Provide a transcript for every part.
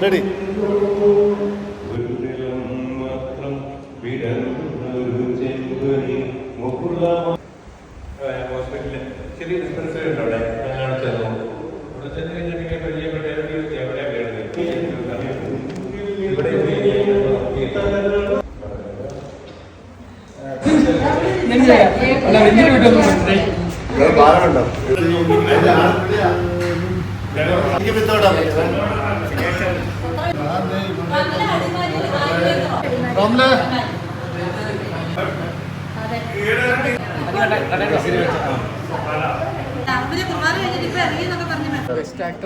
Ready മാത്രം വിടർന്നൊരു ചെമ്പനി മുകുള ചെറിയ dispensary ഉണ്ട് അവിടെ ഞാനാണ് ചെന്നത് അവിടെ ചെന്ന് കഴിഞ്ഞിട്ടുണ്ടെങ്കിൽ പരിചയപ്പെട്ട എവിടെയാണ് വരുന്നത് ഇവിടെ അല്ല വലിയ വീട്ടൊന്നും മനസ്സിലായി പറഞ്ഞു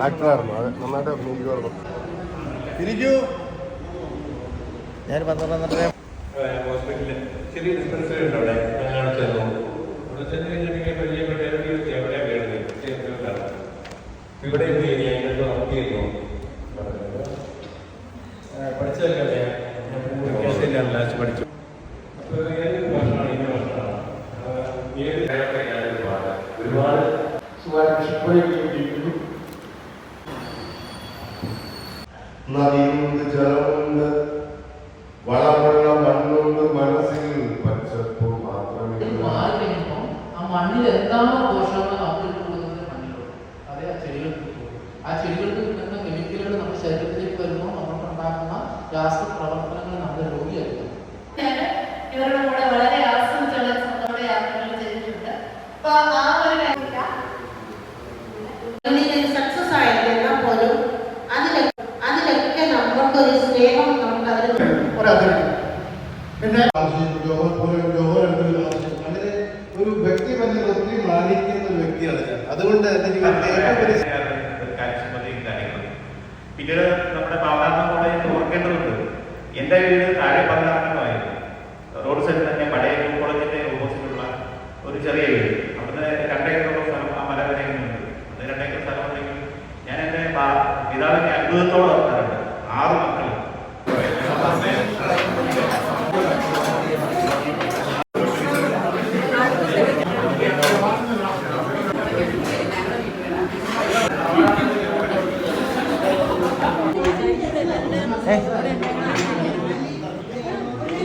ആക്ടറായിരുന്നു. അത് നന്നായിട്ട് അഭിനയിക്കുമായിരുന്നു ഇരിക്കൂ. ഞാൻ പന്ത്രണ്ട് പന്ത്രണ്ടര ഹോസ്പിറ്റലിൽ ചെറിയ ഡിസ്പെൻസറി ഉണ്ട് അവിടെ? അവിടെ ചെന്നു അവിടെ ചെന്ന് ഇവിടെ എന്ത് ചെയ്തു അതിനകത്ത് വർക്ക് ചെയ്യുന്നു പഠിച്ചതല്ലേ ഞാൻ ലാസ്റ്റ് പഠിച്ചു അപ്പോൾ ഏത് ഭാഷയാണ് ഇന്ന ഭാഷയാണ് ഏത് ഒരുപാട് ഒരുപാട് നദിയുണ്ട് ജലമുണ്ട് വളമുള്ള മണ്ണുണ്ട് മനസ്സിൽ പച്ചപ്പ് ഇത് മാത്രമേ മാറി കഴിയുമ്പോൾ ആ മണ്ണിൽ എന്താണോ പ്രവർത്തനങ്ങൾ നമ്മുടെ രോഗിയായിരിക്കും ഇവരുടെ കൂടെ വളരെ ആസ്വദിച്ചുള്ള സ്വന്തമായ യാത്രകൾ ചെയ്തിട്ടുണ്ട്. അപ്പൊ ആ ഒരു സക്സസ് ആയിരുന്നാൽ പോലും അതിലൊക്കെ അതിലൊക്കെ ഒരു സ്നേഹം നമുക്ക് അതിൽ അങ്ങനെ ഒരു വ്യക്തി ഒത്തിരി മാനിക്കുന്ന വ്യക്തിയാണ് അതുകൊണ്ട് പിന്നീട് നമ്മുടെ പാവനാത്മ കോളേജിൽ ഓർക്കേണ്ടതുണ്ട്. എന്റെ വീട് താഴെ പതിനാറെണ്ണമായിരുന്നു. റോഡ് സൈഡിൽ തന്നെ പഴയ കോളേജിന്റെ ഓപ്പോസിറ്റുള്ള ഒരു ചെറിയ വീട്. അവിടുന്ന് രണ്ടേക്കറുള്ള സ്ഥലം ആ മല വരെയുണ്ട് അത് രണ്ടേക്കർ സ്ഥലം ഉണ്ടെങ്കിൽ ഞാൻ എന്റെ പാ- പിതാവിന്റെ അത്ഭുതത്തോടെ ഓർക്കാറുണ്ട് ആറ് മക്കൾ ഈ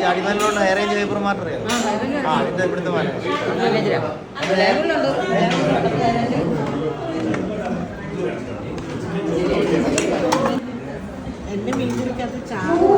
അടിമലിലുള്ള അറേഞ്ച് പേപ്പർ മാത്രം അറിയാം ആ അതിന്റെ ഇവിടുത്തെ മാറ്റം हो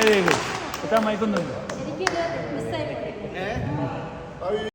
है Thank you. വെരി ഗുഡ് ഇതാ മയക്കൊന്നുണ്ട്